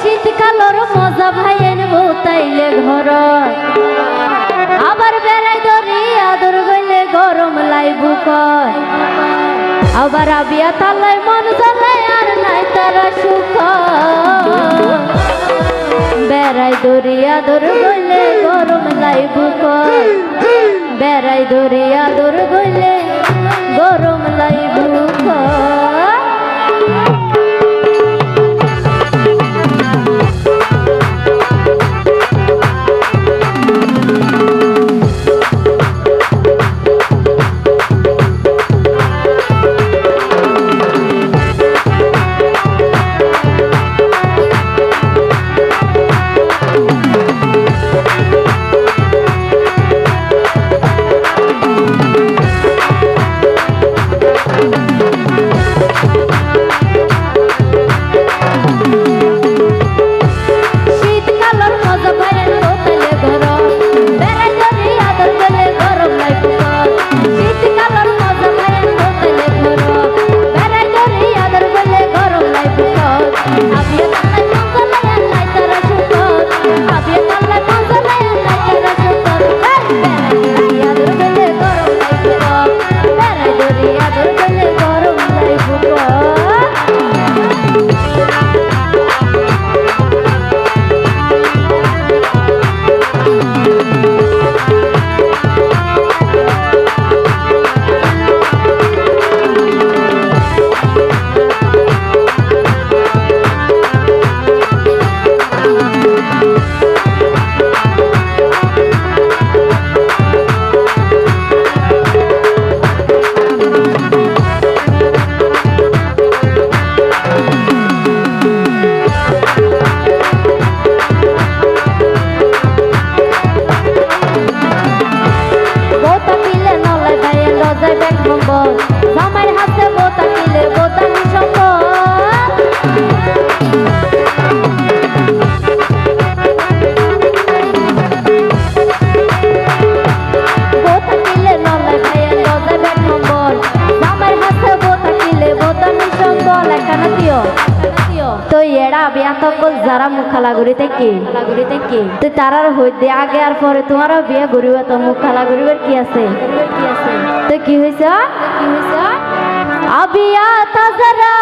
শীতকালর মজা ভাইয়ের বউতাইলে ঘর। আবার বেড়াই ধরি, আদর গইলে গরম লাইবু কয় আবার আবিয়া তালাই মন জ্বালাই আর নাই তারা সুখ বেড়াই ধরি, আদর গইলে গরম লাইবু কয় বেড়াই ধরি, আদর গইলে গরম লাইবু কয় নম্বর তকল যারা মুখালা গড়িতে কি? লাগরিতে তো তারার হইতে আগে আর পরে তোমারও বিয়ে গড়িব তো মুখালা গড়িবার কি আছে? তো কি হয়েছে কি হয়েছে আবিয়া তাজারা